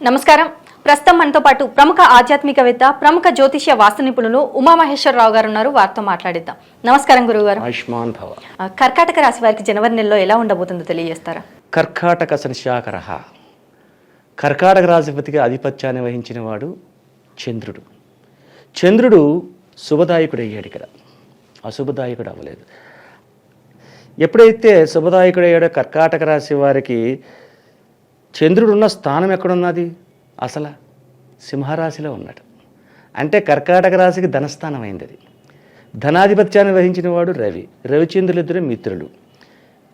నమస్కారం. ప్రస్తుతం మనతో పాటు ప్రముఖ ఆధ్యాత్మికవేత్త ప్రముఖ జ్యోతిష్య వాస్తు నిపుణులు ఉమామహేశ్వరరావు గారు ఉన్నారు. వారితో మాట్లాడిద్దాం. నమస్కారం గురువు గారు ఆయుష్మాన్ భవ. కర్కాటక రాశి వారికి జనవరి నెలలో ఎలా ఉండబోతుందో తెలియజేస్తారా? కర్కాటక సంశాకర కర్కాటక రాశిపతికి ఆధిపత్యాన్ని వహించిన వాడు చంద్రుడు. చంద్రుడు శుభదాయకుడు అయ్యాడు ఇక్కడ. అశుభదాయకుడు అవ్వలేదు. ఎప్పుడైతే శుభదాయకుడు అయ్యాడో కర్కాటక రాశి వారికి చంద్రుడు ఉన్న స్థానం ఎక్కడున్నది? అసలు సింహరాశిలో ఉన్నాడు అంటే కర్కాటక రాశికి ధనస్థానం అయింది అది ధనాధిపత్యాన్ని వహించిన వాడు రవి. రవిచంద్రులు ఇద్దరు మిత్రులు.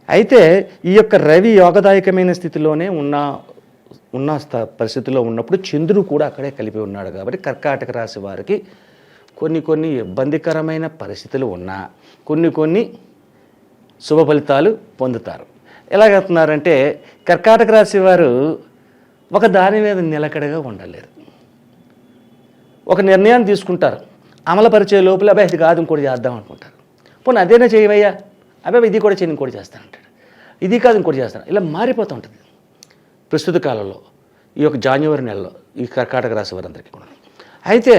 అయితే ఈ యొక్క రవి యోగదాయకమైన స్థితిలోనే ఉన్న ఉన్న స్థ- పరిస్థితిలో ఉన్నప్పుడు చంద్రుడు కూడా అక్కడే కలిపి ఉన్నాడు కాబట్టి కర్కాటక రాశి వారికి కొన్ని కొన్ని ఇబ్బందికరమైన పరిస్థితులు ఉన్నా కొన్ని కొన్ని శుభ ఫలితాలు పొందుతారు. ఎలాగెత్తున్నారంటే కర్కాటక రాశి వారు ఒక దాని మీద నిలకడగా ఉండలేరు. ఒక నిర్ణయాన్ని తీసుకుంటారు. అమలుపరిచే లోపల అబ్బాయి ఇది కాదు ఇంకోటి చేద్దాం అనుకుంటారు. పోనీ అదేనా చేయవయ్యా? అబ్బాయి ఇది కూడా చేయను ఇంకోటి చేస్తాను అంటాడు. ఇది కాదు ఇంకోటి చేస్తాను. ఇలా మారిపోతూ ఉంటుంది. ప్రస్తుత కాలంలో ఈ యొక్క జాన్యువరి నెలలో ఈ కర్కాటక రాశి వారందరికీ కూడా అయితే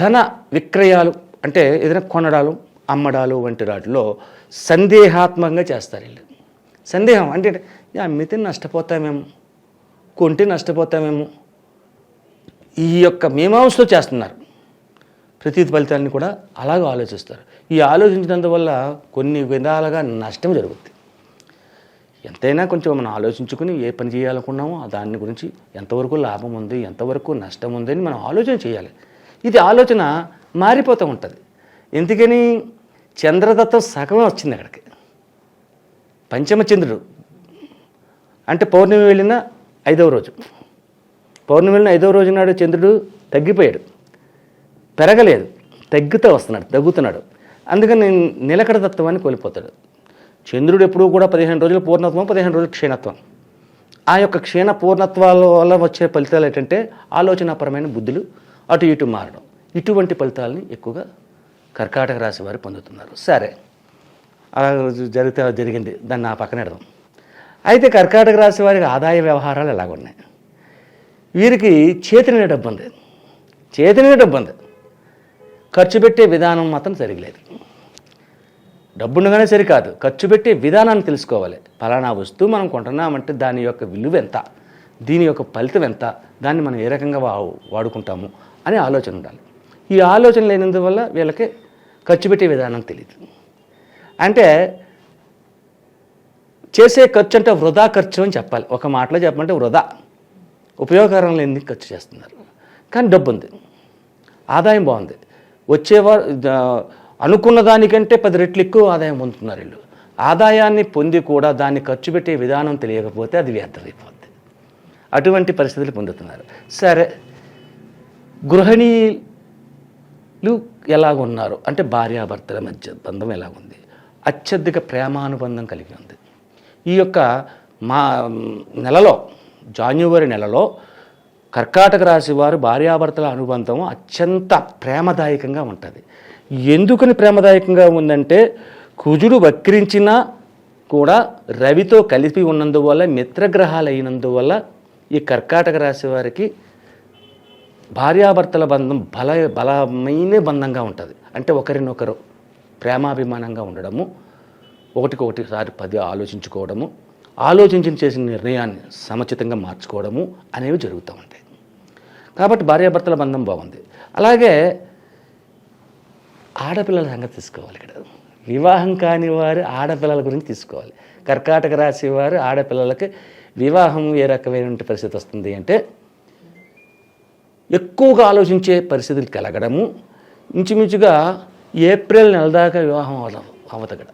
ధన విక్రయాలు అంటే ఏదైనా కొనడాలు అమ్మడాలు వంటి వాటిలో సందేహాత్మకంగా చేస్తారు వీళ్ళు. సందేహం అంటే "యా, అమ్మితే నష్టపోతామేమో కొంటే నష్టపోతామేమో ఈ యొక్క మీమాంసతో చేస్తున్నారు. ప్రతి ఫలితాన్ని కూడా అలాగ ఆలోచిస్తారు. ఈ ఆలోచించినందువల్ల కొన్ని విధాలుగా నష్టం జరుగుతుంది ఎంతైనా కొంచెం మనం ఆలోచించుకుని ఏ పని చేయాలనుకున్నామో దాని గురించి ఎంతవరకు లాభం ఉంది ఎంతవరకు నష్టం ఉంది అని మనం ఆలోచన చేయాలి. ఇది ఆలోచన మారిపోతూ ఉంటుంది. ఎందుకని చంద్రదత్తం సగమే వచ్చింది అక్కడికి. పంచమ చంద్రుడు. అంటే పౌర్ణమి వెళ్ళిన ఐదవ రోజు. పౌర్ణమి వెళ్ళిన ఐదవ రోజు నాడు చంద్రుడు తగ్గిపోయాడు. పెరగలేదు. తగ్గుతూ వస్తున్నాడు తగ్గుతున్నాడు. అందుకని నిలకడ తత్వాన్ని కోల్పోతాడు. చంద్రుడు ఎప్పుడూ కూడా పదిహేను రోజులు పూర్ణత్వం పదిహేను రోజులు క్షీణత్వం. ఆ యొక్క క్షీణ పూర్ణత్వాల వల్ల వచ్చే ఫలితాలు ఏంటంటే ఆలోచనాపరమైన బుద్ధులు అటు ఇటు మారడం. ఇటువంటి ఫలితాలని ఎక్కువగా కర్కాటక రాశి వారు పొందుతున్నారు. సరే. అలా జరిగితే జరిగింది. దాన్ని నా పక్కన పెడదాం. అయితే కర్కాటక రాశి వారికి ఆదాయ వ్యవహారాలు ఎలాగున్నాయి? వీరికి చేతినే డబ్బు ఉంది. చేతిని డబ్బు ఉంది. ఖర్చు పెట్టే విధానం మాత్రం సరిగలేదు. డబ్బుండగానే సరికాదు. ఖర్చు పెట్టే విధానాన్ని తెలుసుకోవాలి. ఫలానా వస్తువు మనం కొంటున్నామంటే దాని యొక్క విలువ ఎంత? దీని యొక్క ఫలితం ఎంత? దాన్ని మనం ఏ రకంగా వా వాడుకుంటాము? అనే ఆలోచన ఉండాలి. ఈ ఆలోచన లేనందువల్ల వీళ్ళకి ఖర్చు పెట్టే విధానం తెలియదు అంటే చేసే ఖర్చు అంటే వృధా ఖర్చు అని చెప్పాలి. ఒక మాటలో చెప్పమంటే వృధా. ఉపయోగకరం లేని ఖర్చు చేస్తున్నారు. కానీ డబ్బు ఉంది. ఆదాయం బాగుంది. వచ్చేవారు అనుకున్న దానికంటే పది రెట్లు ఎక్కువ ఆదాయం పొందుతున్నారు వీళ్ళు. ఆదాయాన్ని పొంది కూడా దాన్ని ఖర్చు పెట్టే విధానం తెలియకపోతే అది వ్యర్థమైపోద్ది. అటువంటి పరిస్థితులు పొందుతున్నారు. సరే గృహిణీలు ఎలాగున్నారు? అంటే భార్యాభర్తల మధ్య బంధం ఎలాగుంది? అత్యధిక ప్రేమానుబంధం కలిగి ఉంది. ఈ యొక్క మా నెలలో జాన్యువరి నెలలో కర్కాటక రాశి వారు భార్యాభర్తల అనుబంధం అత్యంత ప్రేమదాయకంగా ఉంటుంది. ఎందుకని ప్రేమదాయకంగా ఉందంటే కుజుడు వక్రించినా కూడా రవితో కలిపి ఉన్నందువల్ల మిత్రగ్రహాలు అయినందువల్ల ఈ కర్కాటక రాశి వారికి భార్యాభర్తల బంధం బల బలమైన బంధంగా ఉంటుంది. అంటే ఒకరినొకరు ప్రేమాభిమానంగా ఉండడము ఒకటికొకటిసారి పది ఆలోచించుకోవడము ఆలోచించి చేసిన నిర్ణయాన్ని సముచితంగా మార్చుకోవడము అనేవి జరుగుతూ ఉంటాయి. కాబట్టి భార్యాభర్తల బంధం బాగుంది. అలాగే ఆడపిల్లల సంగతి తీసుకోవాలి ఇక్కడ. వివాహం కాని వారు ఆడపిల్లల గురించి తీసుకోవాలి. కర్కాటక రాశి వారు ఆడపిల్లలకి వివాహం ఏ రకమైనటువంటి పరిస్థితి వస్తుంది అంటే ఎక్కువగా ఆలోచించే పరిస్థితులు కలగడము ఇంచుమించుగా ఏప్రిల్ నెల దాకా వివాహం అవ్వదు అవతగడ.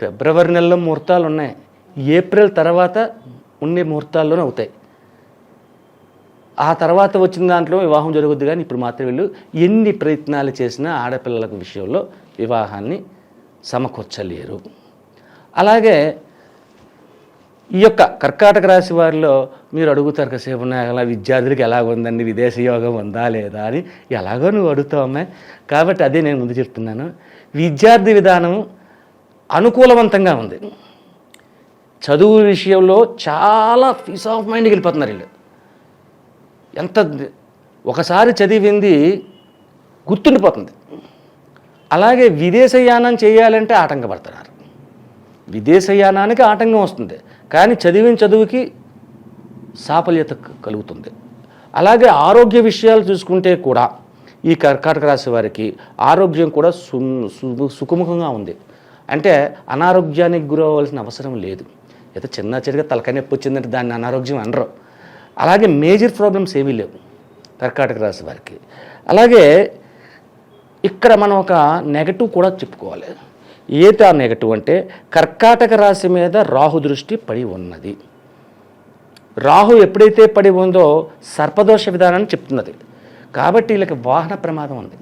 ఫిబ్రవరి నెలలో ముహూర్తాలు ఉన్నాయి. ఏప్రిల్ తర్వాత ఉండే ముహూర్తాల్లోనే అవుతాయి. ఆ తర్వాత వచ్చిన దాంట్లో వివాహం జరుగుద్ది కానీ ఇప్పుడు మాత్రం వీళ్ళు ఎన్ని ప్రయత్నాలు చేసినా ఆడపిల్లలకు విషయంలో వివాహాన్ని సమకూర్చలేరు. అలాగే ఈ యొక్క కర్కాటక రాశి వారిలో మీరు అడుగుతారు కాసేపు నాగల విద్యార్థులకి ఎలాగుందండి ఉందండి? విదేశీ యోగం ఉందా లేదా? అని. ఎలాగో నువ్వు అడుగుతావు అమ్మాయి. కాబట్టి అదే నేను ముందు చెప్తున్నాను. విద్యార్థి విధానం అనుకూలవంతంగా ఉంది. చదువు విషయంలో చాలా పీస్ ఆఫ్ మైండ్కి వెళ్ళిపోతున్నారు వీళ్ళు. ఎంత ఒకసారి చదివింది గుర్తుండిపోతుంది. అలాగే విదేశయానం చేయాలంటే ఆటంకపడుతున్నారు. విదేశయానానికి ఆటంకం వస్తుంది. కానీ చదివిన చదువుకి సాఫల్యత కలుగుతుంది. అలాగే ఆరోగ్య విషయాలు చూసుకుంటే కూడా ఈ కర్కాటక రాశి వారికి ఆరోగ్యం కూడా సు సు- సుఖముఖంగా ఉంది. అంటే అనారోగ్యానికి గురవలసిన అవసరం లేదు. అయితే చిన్న చిన్నగా తలకాయ నొప్పి వచ్చిందంటే దాన్ని అనారోగ్యం అనరు. అలాగే మేజర్ ప్రాబ్లమ్స్ ఏమీ లేవు కర్కాటక రాశి వారికి. అలాగే ఇక్కడ మనం ఒక నెగటివ్ కూడా చెప్పుకోవాలి. ఏటా నెగటివ్ అంటే కర్కాటక రాశి మీద రాహు దృష్టి పడి ఉన్నది. రాహు ఎప్పుడైతే పడి ఉందో సర్పదోష విధానాన్ని చెప్తున్నది. కాబట్టి వీళ్ళకి వాహన ప్రమాదం ఉంది.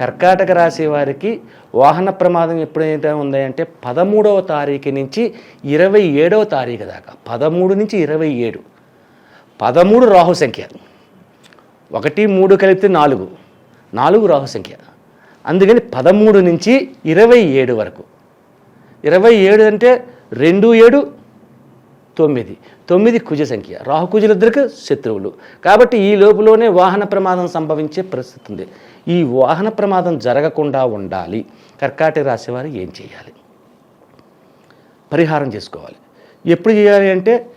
కర్కాటక రాశి వారికి వాహన ప్రమాదం ఎప్పుడైతే ఉందంటే పదమూడవ తారీఖు నుంచి ఇరవై ఏడవ తారీఖు దాకా. పదమూడు నుంచి ఇరవై ఏడు. పదమూడు రాహు సంఖ్య. ఒకటి మూడు కలిపితే నాలుగు. నాలుగు రాహు సంఖ్య. అందుకని పదమూడు నుంచి ఇరవై ఏడు వరకు. ఇరవై ఏడు అంటే రెండు ఏడు తొమ్మిది. తొమ్మిది కుజ సంఖ్య. రాహుకుజులిద్దరికి శత్రువులు. కాబట్టి ఈ లోపులోనే వాహన ప్రమాదం సంభవించే పరిస్థితి ఉంది. ఈ వాహన ప్రమాదం జరగకుండా ఉండాలి. కర్కాటక రాశి వారు ఏం చేయాలి? పరిహారం చేసుకోవాలి. ఎప్పుడు చేయాలి అంటే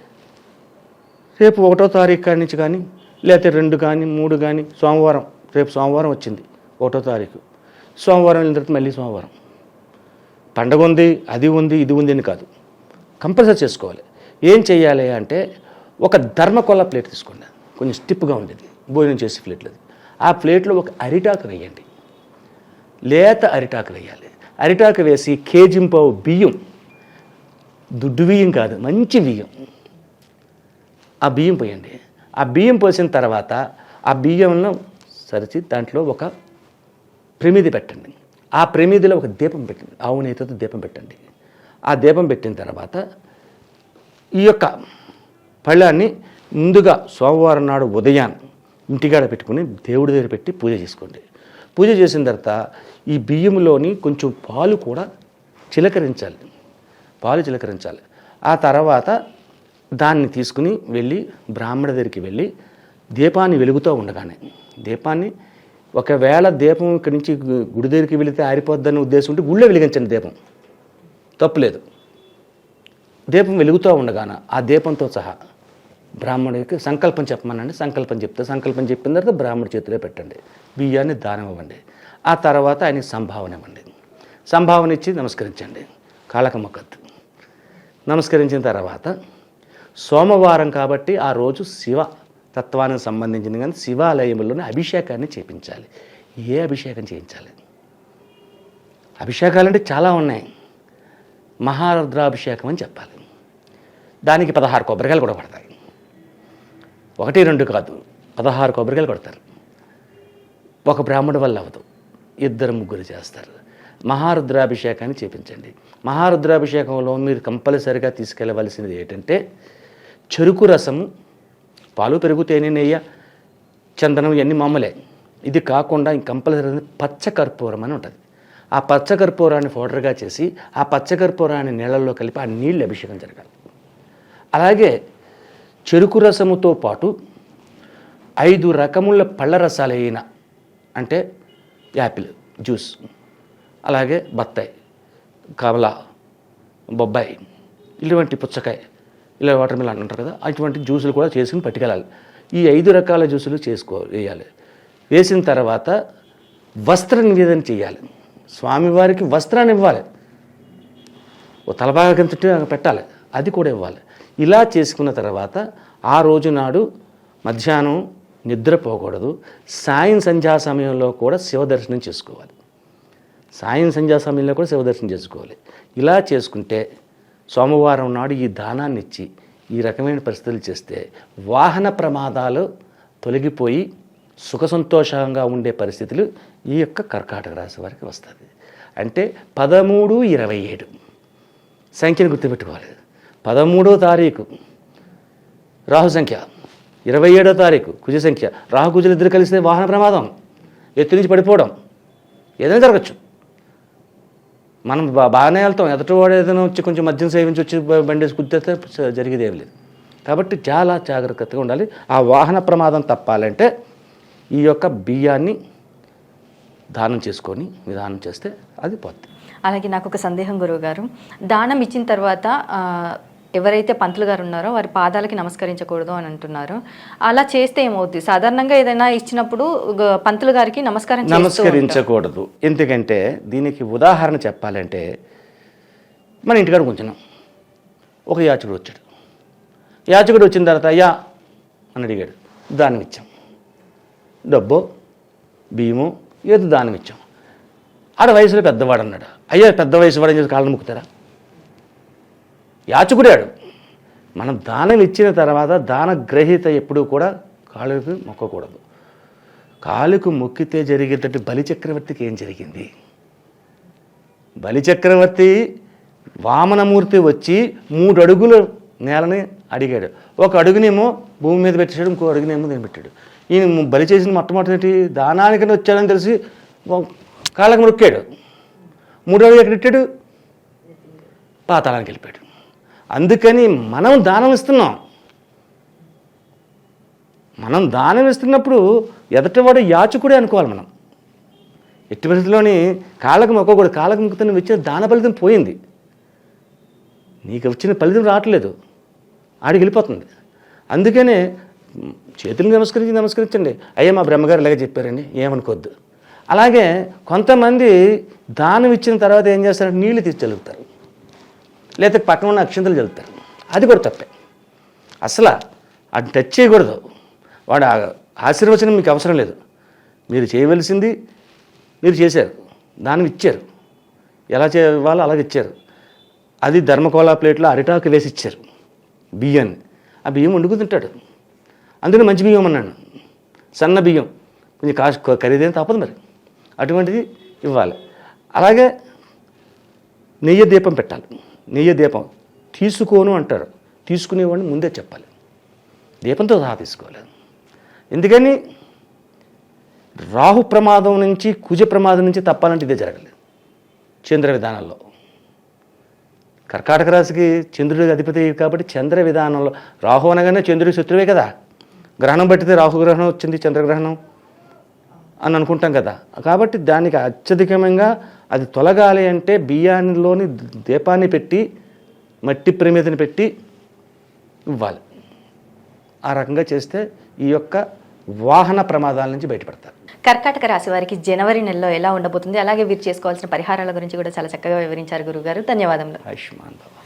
రేపు ఒకటో తారీఖు కాడి నుంచి కానీ లేకపోతే రెండు కానీ మూడు కానీ సోమవారం రేపు సోమవారం వచ్చింది. ఒకటో తారీఖు. సోమవారం వెళ్ళిన తర్వాత మళ్ళీ సోమవారం. పండగ ఉంది అది ఉంది ఇది ఉంది అని కాదు. కంపల్సరీ చేసుకోవాలి. ఏం చేయాలి అంటే ఒక ధర్మకొల్ల ప్లేట్ తీసుకోండి. కొంచెం స్టిప్గా ఉండేది. భోజనం చేసే ప్లేట్లు. అది ఆ ప్లేట్లో ఒక అరిటాకు వేయండి. లేత అరిటాకు వేయాలి. అరిటాకు వేసి కేజింపావు బియ్యం. దుడ్డు బియ్యం కాదు మంచి బియ్యం. ఆ బియ్యం పోయండి. ఆ బియ్యం పోసిన తర్వాత ఆ బియ్యంలో సరిచి దాంట్లో ఒక ప్రమిది పెట్టండి. ఆ ప్రమిదిలో ఒక దీపం పెట్టండి. ఆవు నేతతో దీపం పెట్టండి. ఆ దీపం పెట్టిన తర్వాత ఈ యొక్క పళ్ళాన్ని ముందుగా సోమవారం నాడు ఉదయాన్ని ఇంటికాడ పెట్టుకుని దేవుడి దగ్గర పెట్టి పూజ చేసుకోండి. పూజ చేసిన తర్వాత ఈ బియ్యంలోని కొంచెం పాలు కూడా చిలకరించాలి. పాలు చిలకరించాలి. ఆ తర్వాత దాన్ని తీసుకుని వెళ్ళి బ్రాహ్మణ దగ్గరికి వెళ్ళి దీపాన్ని వెలుగుతూ ఉండగానే దీపాన్ని ఒకవేళ దీపం ఇక్కడి నుంచి గుడి దగ్గరికి వెళితే ఆరిపోద్దని ఉద్దేశం ఉంటే గుళ్ళో వెలిగించండి దీపం. తప్పులేదు. దీపం వెలుగుతూ ఉండగాన ఆ దీపంతో సహా బ్రాహ్మణుడికి సంకల్పం చెప్పమనండి. సంకల్పం చెప్తే సంకల్పం చెప్పిన తర్వాత బ్రాహ్మణుడి చేతిలో పెట్టండి. బియ్యాన్ని దానం ఇవ్వండి. ఆ తర్వాత ఆయనకి సంభావన ఇవ్వండి. సంభావన ఇచ్చి నమస్కరించండి. కాళక మొక్కద్దు నమస్కరించిన తర్వాత సోమవారం కాబట్టి ఆ రోజు శివ తత్వానికి సంబంధించిన కానీ శివాలయంలోనే అభిషేకాన్ని చేపించాలి. ఏ అభిషేకం చేయించాలి? అభిషేకాలు అంటే చాలా ఉన్నాయి. మహారుద్రాభిషేకం అని చెప్పాలి. దానికి పదహారు కొబ్బరికాయలు కూడా పడతాయి. ఒకటి రెండు కాదు. పదహారు కొబ్బరికాయలు కొడతారు. ఒక బ్రాహ్మణుడి వల్ల అవ్వదు. ఇద్దరు ముగ్గురు చేస్తారు. మహారుద్రాభిషేకాన్ని చేపించండి. మహారుద్రాభిషేకంలో మీరు కంపల్సరిగా తీసుకెళ్ళవలసినది ఏంటంటే చెరుకు రసము పాలు పెరుగు తేనె నెయ్యి చందనం ఇవన్నీ మామూలే. ఇది కాకుండా కంపల్సరీ పచ్చ కర్పూరం అని ఉంటుంది. ఆ పచ్చ కర్పూరాన్ని పౌడర్గా చేసి ఆ పచ్చ కర్పూరాన్ని నీళ్ళల్లో కలిపి ఆ నీళ్ళు అభిషేకం జరగాలి. అలాగే చెరుకు రసముతో పాటు ఐదు రకముల పళ్ళ రసాలు అయిన అంటే యాపిల్ జ్యూస్ అలాగే బత్తాయి కమల బొబ్బాయి ఇటువంటి పుచ్చకాయ ఇలా వాటర్ మిలన్ అంటారు కదా అటువంటి జ్యూసులు కూడా చేసుకుని పట్టుకెళ్ళాలి. ఈ ఐదు రకాల జ్యూసులు చేసుకో వేయాలి. వేసిన తర్వాత వస్త్ర నివేదన చేయాలి. స్వామివారికి వస్త్రాన్ని ఇవ్వాలి. ఓ తలబాగా పెట్టాలి. అది కూడా ఇవ్వాలి. ఇలా చేసుకున్న తర్వాత ఆ రోజు నాడు మధ్యాహ్నం నిద్రపోకూడదు సాయం సంధ్యా సమయంలో కూడా శివ దర్శనం చేసుకోవాలి. సాయం సంధ్యా సమయంలో కూడా శివ దర్శనం చేసుకోవాలి. ఇలా చేసుకుంటే సోమవారం నాడు ఈ దానాన్ని ఇచ్చి ఈ రకమైన పరిస్థితులు చేస్తే వాహన ప్రమాదాలు తొలగిపోయి సుఖ సంతోషంగా ఉండే పరిస్థితులు ఈ యొక్క కర్కాటక రాశి వారికి వస్తుంది. అంటే పదమూడు ఇరవై ఏడు. సంఖ్యను గుర్తుపెట్టుకోవాలి. పదమూడో తారీఖు రాహు సంఖ్య ఇరవై ఏడో తారీఖు కుజ సంఖ్య. రాహు కుజులు ఇద్దరు కలిస్తే వాహన ప్రమాదం ఎత్తు నుంచి పడిపోవడం ఏదైనా జరగచ్చు. మనం బాగానే వెళ్తాం. ఎదుటివాడు ఏదైనా వచ్చి కొంచెం మద్యం సేవించి వచ్చి బండి వేసి జరిగేదేం జరిగేది లేదు. కాబట్టి చాలా జాగ్రత్తగా ఉండాలి. ఆ వాహన ప్రమాదం తప్పాలంటే ఈ యొక్క బియ్యాన్ని దానం చేసుకొని విధానం చేస్తే అది పోతుంది అలాగే నాకు ఒక సందేహం గురువు గారు దానం ఇచ్చిన తర్వాత ఎవరైతే పంతులు గారు ఉన్నారో వారి పాదాలకి నమస్కరించకూడదు అని అంటున్నారు. అలా చేస్తే ఏమవుద్ది? సాధారణంగా ఏదైనా ఇచ్చినప్పుడు పంతులు గారికి నమస్కారం నమస్కరించకూడదు. ఎందుకంటే దీనికి ఉదాహరణ చెప్పాలంటే మన ఇంటికాడ కూర్చున్నాం. ఒక యాచకుడు వచ్చాడు. యాచకుడు వచ్చిన తర్వాత అయ్యా అని అడిగాడు. దానం ఇచ్చాం. డబ్బు బియ్యము ఏదో దానం ఇచ్చాం. ఆడ వయసులో పెద్దవాడు అన్నాడు అయ్యా పెద్ద వయసు వాడు అని చెప్పి ముక్కుతారా? యాచకుడాడు. మనం దానం ఇచ్చిన తర్వాత దాన గ్రహీత ఎప్పుడూ కూడా కాలుకు మొక్కకూడదు. కాలుకు మొక్కితే జరిగేటట్టు బలి చక్రవర్తికి ఏం జరిగింది? బలి చక్రవర్తి వామనమూర్తి వచ్చి మూడు అడుగుల నేలని అడిగాడు. ఒక అడుగునేమో భూమి మీద పెట్టాడు ఇంకో అడుగునేమో నేను పెట్టాడు. ఈయన బలి చేసిన మొట్టమొదటి దానానికని వచ్చాడని తెలిసి కాళ్ళకు మొక్కాడు. మూడు అడుగు ఎక్కడ పెట్టాడు? పాతాళానికి వెళ్ళిపోయాడు. అందుకని మనం దానం ఇస్తున్నాం. మనం దానం ఇస్తున్నప్పుడు ఎదటివాడు యాచకుడే అనుకోవాలి మనం. ఎట్టి పరిస్థితిలోని కాళ్ళకు మొక్కకూడదు కాళ్ళకు మొక్కుతున్న వచ్చిన దాన ఫలితం పోయింది. నీకు వచ్చిన ఫలితం రావట్లేదు. ఆడికి వెళ్ళిపోతుంది. అందుకనే చేతులు నమస్కరించి నమస్కరించండి. అయ్యా మా బ్రహ్మగారు ఇలాగే చెప్పారండి ఏమనుకోవద్దు. అలాగే కొంతమంది దానం ఇచ్చిన తర్వాత ఏం చేస్తారంటే నీళ్ళు తీసి లేకపోతే పక్కన ఉన్న అక్షంతలు చల్లుతారు అది కూడా తప్పే. అసలు అది టచ్ చేయకూడదు. వాడు ఆశీర్వచనం మీకు అవసరం లేదు. మీరు చేయవలసింది మీరు చేశారు. దానికి ఇచ్చారు. ఎలా చేయాలో అలాగే ఇచ్చారు. అది ధర్మకోలా ప్లేట్లో అరిటాకు వేసి ఇచ్చారు. బియ్యాన్ని ఆ బియ్యం వండుకుని తింటాడు. అందుకని మంచి బియ్యం అన్నాను. సన్న బియ్యం. కొంచెం కాస్ట్ ఖరీదైన తప్పదు మరి. అటువంటిది ఇవ్వాలి. అలాగే నెయ్యి దీపం పెట్టాలి. నెయ్యి దీపం. తీసుకోను అంటారు. తీసుకునేవాడిని ముందే చెప్పాలి. దీపంతో సహా తీసుకోలేదు ఎందుకని? రాహు ప్రమాదం నుంచి కుజ ప్రమాదం నుంచి తప్పాలంటే ఇదే జరగలేదు. చంద్ర విధానంలో. కర్కాటక రాశికి చంద్రుడి అధిపతి కాబట్టి చంద్ర విధానంలో. రాహు అనగానే చంద్రుడి శత్రువే కదా. గ్రహణం పట్టితే రాహుగ్రహణం వచ్చింది చంద్రగ్రహణం అని అనుకుంటాం కదా. కాబట్టి దానికి అత్యధికంగా అది తొలగాలి అంటే బియ్యానిలోని దీపాన్ని పెట్టి మట్టి ప్రమిదని పెట్టి ఇవ్వాలి. ఆ రకంగా చేస్తే ఈ యొక్క వాహన ప్రమాదాల నుంచి బయటపడతారు. కర్కాటక రాశి వారికి జనవరి నెలలో ఎలా ఉండబోతుంది? అలాగే వీరు చేసుకోవాల్సిన పరిహారాల గురించి కూడా చాలా చక్కగా వివరించారు గురుగారు. ధన్యవాదములు. ఆయుష్మాన్ భవ.